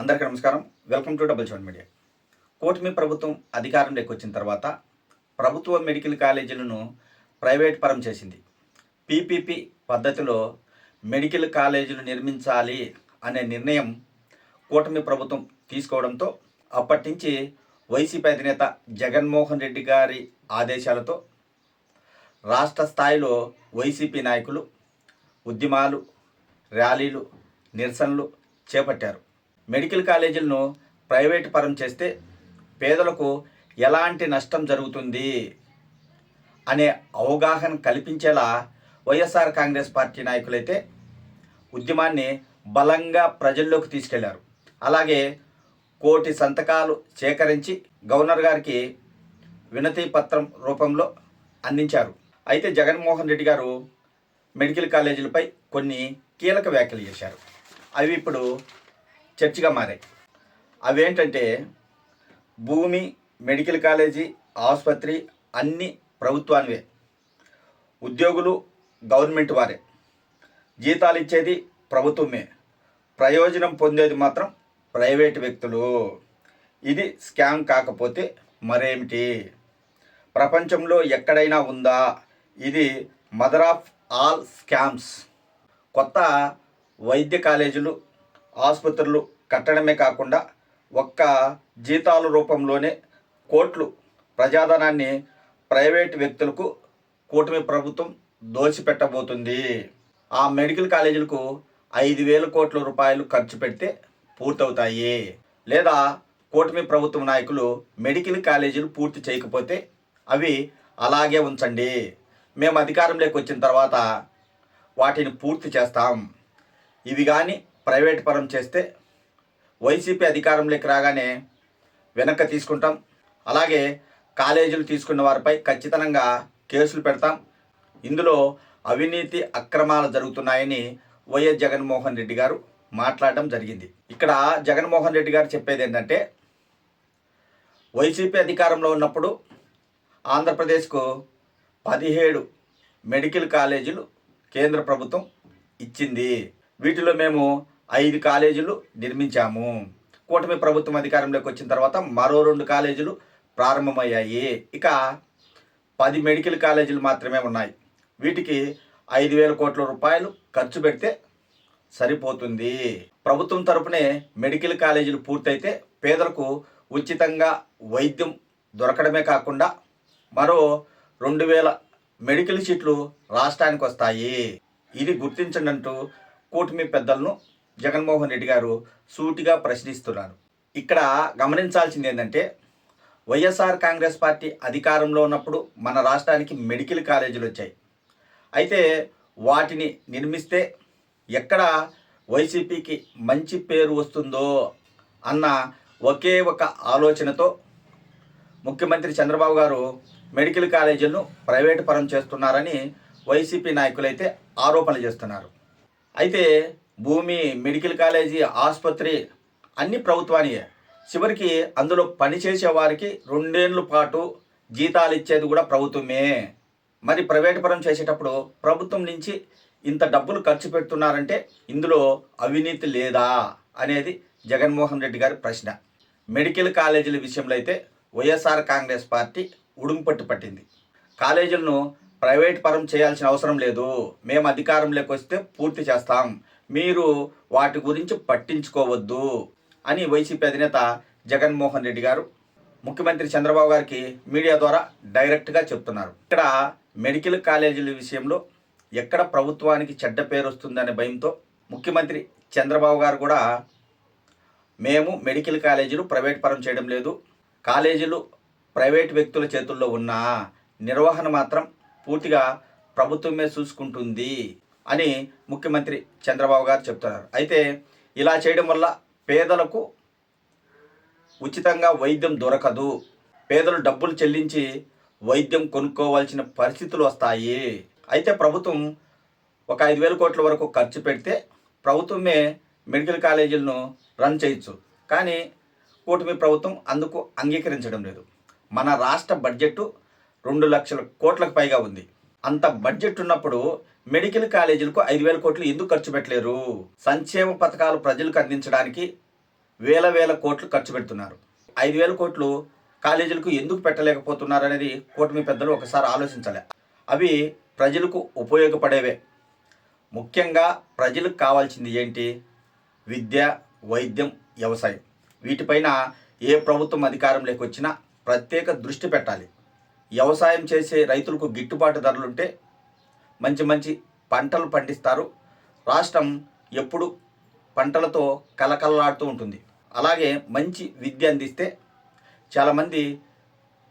అందరికీ నమస్కారం. Welcome to double seven media. కూటమి ప్రభుత్వం అధికారంలోకి వచ్చిన తర్వాత ప్రభుత్వ మెడికల్ కాలేజీలను ప్రైవేట్ పరం చేసింది. పీపీపీ పద్ధతిలో మెడికల్ కాలేజీలు నిర్మించాలి అనే నిర్ణయం కూటమి ప్రభుత్వం తీసుకోవడంతో అప్పటి నుంచి వైసీపీ అధినేత జగన్మోహన్ రెడ్డి గారి ఆదేశాలతో రాష్ట్ర స్థాయిలో వైసీపీ నాయకులు ఉద్యమాలు ర్యాలీలు నిరసనలు చేపట్టారు. మెడికల్ కాలేజీలను ప్రైవేటు పరం చేస్తే పేదలకు ఎలాంటి నష్టం జరుగుతుంది అనే అవగాహన కల్పించేలా వైఎస్ఆర్ కాంగ్రెస్ పార్టీ నాయకులైతే ఉద్యమాన్ని బలంగా ప్రజల్లోకి తీసుకెళ్ళారు. అలాగే కోటి సంతకాలు సేకరించి గవర్నర్ గారికి వినతి పత్రం రూపంలో అందించారు. అయితే జగన్మోహన్ రెడ్డి గారు మెడికల్ కాలేజీలపై కొన్ని కీలక వ్యాఖ్యలు చేశారు. అవి ఇప్పుడు చర్చిగా మారాయి. అవేంటంటే భూమి మెడికల్ కాలేజీ ఆసుపత్రి అన్ని ప్రభుత్వానివే. ఉద్యోగులు గవర్నమెంట్ వారే. జీతాలు ఇచ్చేది ప్రభుత్వమే. ప్రయోజనం పొందేది మాత్రం ప్రైవేటు వ్యక్తులు. ఇది స్కామ్ కాకపోతే మరేమిటి? ప్రపంచంలో ఎక్కడైనా ఉందా? ఇది మదర్ ఆఫ్ ఆల్ స్కామ్స్. కొత్త వైద్య కాలేజీలు ఆసుపత్రులు కట్టడమే కాకుండా ఒక్క జీతాల రూపంలోనే కోట్లు ప్రజాధనాన్ని ప్రైవేట్ వ్యక్తులకు కూటమి ప్రభుత్వం దోచిపెట్టబోతుంది. ఆ మెడికల్ కాలేజీలకు ఐదు వేల కోట్ల రూపాయలు ఖర్చు పెడితే పూర్తవుతాయి. లేదా కూటమి ప్రభుత్వం నాయకులు మెడికల్ కాలేజీలు పూర్తి చేయకపోతే అవి అలాగే ఉంచండి. మేము అధికారంలోకి వచ్చిన తర్వాత వాటిని పూర్తి చేస్తాం. ఇవి కానీ ప్రైవేట్ పరం చేస్తే వైసీపీ అధికారంలోకి రాగానే వెనక్కి తీసుకుంటాం. అలాగే కాలేజీలు తీసుకున్న వారిపై ఖచ్చితంగా కేసులు పెడతాం. ఇందులో అవినీతి అక్రమాలు జరుగుతున్నాయని వైఎస్ జగన్మోహన్ రెడ్డి గారు మాట్లాడడం జరిగింది. ఇక్కడ జగన్మోహన్ రెడ్డి గారు చెప్పేది ఏంటంటే వైసీపీ అధికారంలో ఉన్నప్పుడు ఆంధ్రప్రదేశ్కు పదిహేడు మెడికల్ కాలేజీలు కేంద్ర ప్రభుత్వం ఇచ్చింది. వీటిలో మేము ఐదు కాలేజీలు నిర్మించాము. కూటమి ప్రభుత్వం అధికారంలోకి వచ్చిన తర్వాత మరో రెండు కాలేజీలు ప్రారంభమయ్యాయి. ఇక పది మెడికల్ కాలేజీలు మాత్రమే ఉన్నాయి. వీటికి ఐదు వేల కోట్ల రూపాయలు ఖర్చు పెడితే సరిపోతుంది. ప్రభుత్వం తరపునే మెడికల్ కాలేజీలు పూర్తయితే పేదలకు ఉచితంగా వైద్యం దొరకడమే కాకుండా మరో రెండు వేల మెడికల్ సీట్లు రాష్ట్రానికి వస్తాయి ఇది గుర్తించండి అంటూ కూటమి పెద్దలను జగన్మోహన్ రెడ్డి గారు సూటిగా ప్రశ్నిస్తున్నారు. ఇక్కడ గమనించాల్సింది ఏంటంటే వైఎస్ఆర్ కాంగ్రెస్ పార్టీ అధికారంలో ఉన్నప్పుడు మన రాష్ట్రానికి మెడికల్ కాలేజీలు వచ్చాయి. అయితే వాటిని నిర్మిస్తే ఎక్కడ వైసీపీకి మంచి పేరు వస్తుందో అన్న ఒకే ఒక ఆలోచనతో ముఖ్యమంత్రి చంద్రబాబు గారు మెడికల్ కాలేజీలను ప్రైవేటు పరం చేస్తున్నారని వైసీపీ నాయకులైతే ఆరోపణలు చేస్తున్నారు. అయితే భూమి మెడికల్ కాలేజీ ఆసుపత్రి అన్ని ప్రభుత్వానియే. చివరికి అందులో పనిచేసే వారికి రెండేళ్ళ పాటు జీతాలు ఇచ్చేది కూడా ప్రభుత్వమే. మరి ప్రైవేట్ పరం చేసేటప్పుడు ప్రభుత్వం నుంచి ఇంత డబ్బులు ఖర్చు పెడుతున్నారంటే ఇందులో అవినీతి లేదా అనేది జగన్మోహన్ రెడ్డి గారి ప్రశ్న. మెడికల్ కాలేజీల విషయంలో అయితే వైఎస్ఆర్ కాంగ్రెస్ పార్టీ ఉడుంపట్టు పట్టింది. కాలేజీలను ప్రైవేట్ పరం చేయాల్సిన అవసరం లేదు. మేము అధికారంలోకి వస్తే పూర్తి చేస్తాం. మీరు వాటి గురించి పట్టించుకోవద్దు అని వైసీపీ అధినేత జగన్మోహన్ రెడ్డి గారు ముఖ్యమంత్రి చంద్రబాబు గారికి మీడియా ద్వారా డైరెక్ట్గా చెప్తున్నారు. ఇక్కడ మెడికల్ కాలేజీల విషయంలో ఎక్కడ ప్రభుత్వానికి చెడ్డ పేరు వస్తుందనే భయంతో ముఖ్యమంత్రి చంద్రబాబు గారు కూడా మేము మెడికల్ కాలేజీలు ప్రైవేట్ పరం చేయడం లేదు. కాలేజీలు ప్రైవేట్ వ్యక్తుల చేతుల్లో ఉన్న నిర్వహణ మాత్రం పూర్తిగా ప్రభుత్వమే చూసుకుంటుంది. అని ముఖ్యమంత్రి చంద్రబాబు గారు చెప్తున్నారు. అయితే ఇలా చేయడం వల్ల పేదలకు ఉచితంగా వైద్యం దొరకదు. పేదలు డబ్బులు చెల్లించి వైద్యం కొనుక్కోవాల్సిన పరిస్థితులు వస్తాయి. అయితే ప్రభుత్వం ఒక ఐదు వేల కోట్ల వరకు ఖర్చు పెడితే ప్రభుత్వమే మెడికల్ కాలేజీలను రన్ చేయొచ్చు. కానీ కూటమి ప్రభుత్వం అందుకు అంగీకరించడం లేదు. మన రాష్ట్ర బడ్జెట్ రెండు లక్షల కోట్లకు పైగా ఉంది. అంత బడ్జెట్ ఉన్నప్పుడు మెడికల్ కాలేజీలకు ఐదు వేల కోట్లు ఎందుకు ఖర్చు పెట్టలేరు? సంక్షేమ పథకాలు ప్రజలకు అందించడానికి వేల వేల కోట్లు ఖర్చు పెడుతున్నారు. ఐదు వేల కోట్లు కాలేజీలకు ఎందుకు పెట్టలేకపోతున్నారు అనేది కూటమి పెద్దలు ఒకసారి ఆలోచించాలి. అవి ప్రజలకు ఉపయోగపడేవే. ముఖ్యంగా ప్రజలకు కావాల్సింది ఏంటి? విద్య వైద్యం వ్యవసాయం. వీటిపైన ఏ ప్రభుత్వం అధికారంలోకి వచ్చినా ప్రత్యేక దృష్టి పెట్టాలి. వ్యవసాయం చేసే రైతులకు గిట్టుబాటు ధరలుంటే మంచి మంచి పంటలు పండిస్తారు. రాష్ట్రం ఎప్పుడు పంటలతో కలకలలాడుతూ ఉంటుంది. అలాగే మంచి విద్య అందిస్తే చాలామంది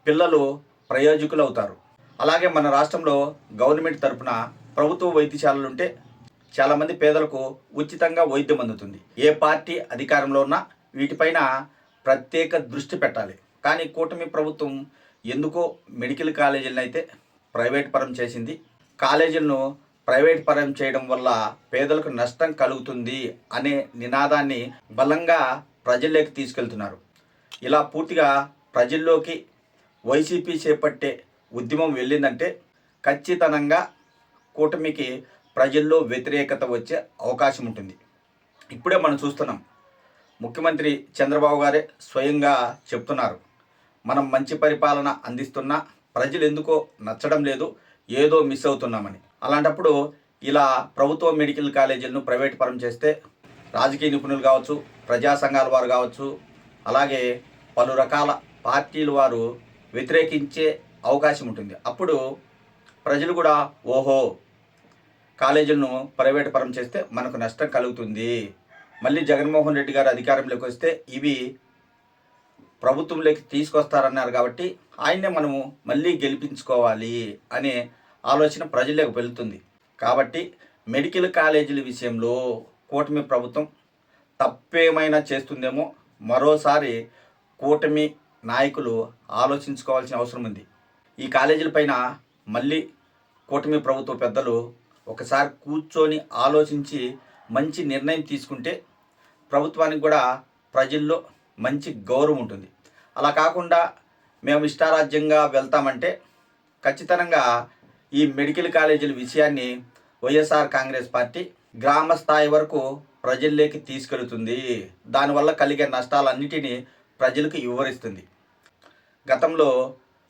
పిల్లలు ప్రయోజకులు అవుతారు అలాగే మన రాష్ట్రంలో గవర్నమెంట్ తరపున ప్రభుత్వ వైద్యశాలలు ఉంటే చాలామంది పేదలకు ఉచితంగా వైద్యం అందుతుంది. ఏ పార్టీ అధికారంలో ఉన్నా వీటిపైన ప్రత్యేక దృష్టి పెట్టాలి. కానీ కూటమి ప్రభుత్వం ఎందుకో మెడికల్ కాలేజీలను అయితే ప్రైవేట్ పరం చేసింది. కాలేజీలను ప్రైవేట్ పరం చేయడం వల్ల పేదలకు నష్టం కలుగుతుంది అనే నినాదాన్ని బలంగా ప్రజల్లోకి తీసుకెళ్తున్నారు. ఇలా పూర్తిగా ప్రజల్లోకి వైసీపీ చేపట్టే ఉద్యమం వెళ్ళిందంటే ఖచ్చితంగా కూటమికి ప్రజల్లో వ్యతిరేకత వచ్చే అవకాశం ఉంటుంది. ఇప్పుడే మనం చూస్తున్నాం. ముఖ్యమంత్రి చంద్రబాబు గారే స్వయంగా చెప్తున్నారు. మనం మంచి పరిపాలన అందిస్తున్నా ప్రజలు ఎందుకో నచ్చడం లేదు. ఏదో మిస్ అవుతున్నామని. అలాంటప్పుడు ఇలా ప్రభుత్వ మెడికల్ కాలేజీలను ప్రైవేట్ పరం చేస్తే రాజకీయ నిపుణులు కావచ్చు ప్రజా సంఘాల వారు కావచ్చు అలాగే పలు రకాల పార్టీల వారు వ్యతిరేకించే అవకాశం ఉంటుంది. అప్పుడు ప్రజలు కూడా ఓహో కాలేజీలను ప్రైవేట్ పరం చేస్తే మనకు నష్టం కలుగుతుంది. మళ్ళీ జగన్మోహన్ రెడ్డి గారు అధికారంలోకి వస్తే ఇవి ప్రభుత్వంలోకి తీసుకొస్తారన్నారు కాబట్టి ఆయన్నే మనము మళ్ళీ గెలిపించుకోవాలి అనే ఆలోచన ప్రజలకు వెళుతుంది. కాబట్టి మెడికల్ కాలేజీల విషయంలో కూటమి ప్రభుత్వం తప్పేమైనా చేస్తుందేమో మరోసారి కూటమి నాయకులు ఆలోచించుకోవాల్సిన అవసరం ఉంది. ఈ కాలేజీల పైన మళ్ళీ కూటమి ప్రభుత్వ పెద్దలు ఒకసారి కూర్చొని ఆలోచించి మంచి నిర్ణయం తీసుకుంటే ప్రభుత్వానికి కూడా ప్రజల్లో మంచి గౌరవం ఉంటుంది. అలా కాకుండా మేము ఇష్టారాజ్యంగా వెళ్తామంటే ఖచ్చితంగా ఈ మెడికల్ కాలేజీల విషయాన్ని వైఎస్ఆర్ కాంగ్రెస్ పార్టీ గ్రామ స్థాయి వరకు ప్రజల్లోకి తీసుకెళుతుంది. దానివల్ల కలిగే నష్టాలన్నిటినీ ప్రజలకు వివరిస్తుంది. గతంలో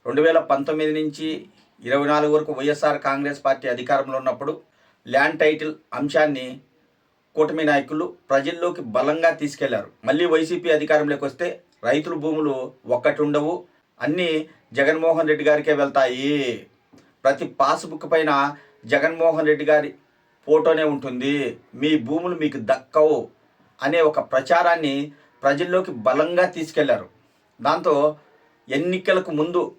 రెండు వేల పంతొమ్మిది నుంచి ఇరవై నాలుగు వరకు వైఎస్ఆర్ కాంగ్రెస్ పార్టీ అధికారంలో ఉన్నప్పుడు ల్యాండ్ టైటిల్ అంశాన్ని కూటమి నాయకులు ప్రజల్లోకి బలంగా తీసుకెళ్ళారు. మళ్ళీ వైసీపీ అధికారంలోకి వస్తే రైతుల భూములు ఒక్కటి ఉండవు. అన్నీ జగన్మోహన్ రెడ్డి గారికే వెళ్తాయి. ప్రతి పాస్బుక్ పైన జగన్మోహన్ రెడ్డి గారి ఫోటోనే ఉంటుంది. మీ భూములు మీకు దక్కవు అనే ఒక ప్రచారాన్ని ప్రజల్లోకి బలంగా తీసుకెళ్ళారు. దాంతో ఎన్నికలకు ముందు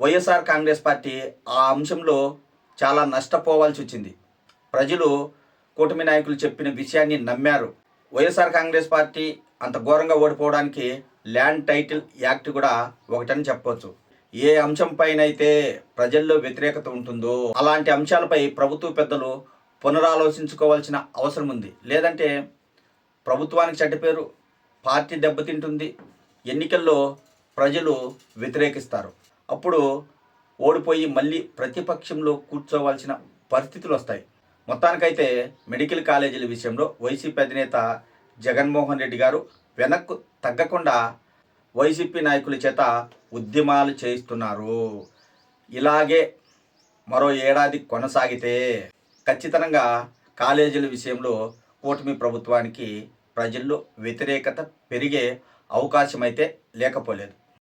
వైఎస్ఆర్ కాంగ్రెస్ పార్టీ ఆ అంశంలో చాలా నష్టపోవాల్సి వచ్చింది. ప్రజలు కూటమి నాయకులు చెప్పిన విషయాన్ని నమ్మారు. వైఎస్ఆర్ కాంగ్రెస్ పార్టీ అంత ఘోరంగా ఓడిపోవడానికి ల్యాండ్ టైటిల్ యాక్ట్ కూడా ఒకటని చెప్పవచ్చు ఏ అంశం పైన అయితే ప్రజల్లో వ్యతిరేకత ఉంటుందో అలాంటి అంశాలపై ప్రభుత్వ పెద్దలు పునరాలోచించుకోవాల్సిన అవసరం ఉంది. లేదంటే ప్రభుత్వానికి చెడ్డ పేరు పార్టీ దెబ్బతింటుంది ఎన్నికల్లో ప్రజలు వ్యతిరేకిస్తారు. అప్పుడు ఓడిపోయి మళ్ళీ ప్రతిపక్షంలో కూర్చోవాల్సిన పరిస్థితులు వస్తాయి. మొత్తానికైతే మెడికల్ కాలేజీల విషయంలో వైసీపీ అధినేత జగన్మోహన్ రెడ్డి గారు వెనక్కు తగ్గకుండా వైసీపీ నాయకుల చేత ఉద్యమాలు చేయిస్తున్నారు. ఇలాగే మరో ఏడాది కొనసాగితే ఖచ్చితంగా కాలేజీల విషయంలో కూటమి ప్రభుత్వానికి ప్రజల్లో వ్యతిరేకత పెరిగే అవకాశం అయితే లేకపోలేదు.